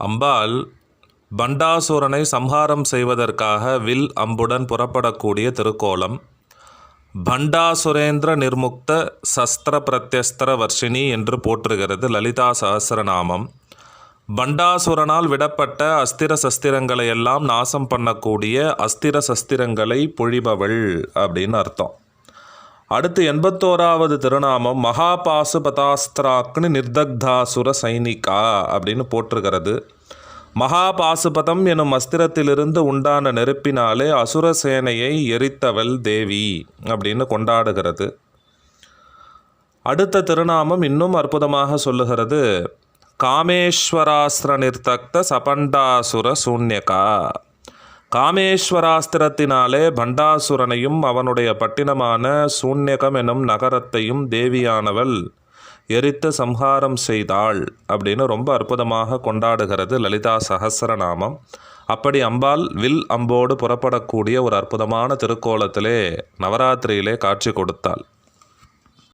அம்பாள் பண்டாசுரனை சம்ஹாரம் செய்வதற்காக வில் அம்புடன் புறப்படக்கூடிய திருக்கோலம். பண்டாசுரேந்திர நிர்முக்த சஸ்திர பிரத்யஸ்திர வர்ஷினி என்று போற்றுகிறது லலிதா சஹஸ்ரநாமம் பண்டாசுரனால் விடப்பட்ட அஸ்திர சஸ்திரங்களை எல்லாம் நாசம் பண்ணக்கூடிய அஸ்திர சஸ்திரங்களை பொழிபவள் அப்படின்னு அர்த்தம். அடுத்து எண்பத்தோராவது திருநாமம் மகாபாசுபதாஸ்திராக்னு நிர்தக்தாசுர சைனிகா அப்படின்னு போட்டிருக்கிறது. மகாபாசுபதம் எனும் அஸ்திரத்திலிருந்து உண்டான நெருப்பினாலே அசுர சேனையை எரித்தவள் தேவி அப்படின்னு கொண்டாடுகிறது. அடுத்த திருநாமம் இன்னும் அற்புதமாக சொல்லுகிறது. காமேஸ்வராஸ்திர நிர்தக்த சபண்டாசுர சூன்யகா. காமேஸ்வராஸ்திரத்தினாலே பண்டாசுரனையும் அவனுடைய பட்டினமான சூன்யகம் எனும் நகரத்தையும் தேவியானவள் எரித்து சம்ஹாரம் செய்தாள் அப்படின்னு ரொம்ப அற்புதமாக கொண்டாடுகிறது லலிதா சகசரநாமம் அப்படி அம்பாள் வில் அம்போடு புறப்படக்கூடிய ஒரு அற்புதமான திருக்கோலத்திலே நவராத்திரியிலே காட்சி கொடுத்தாள்.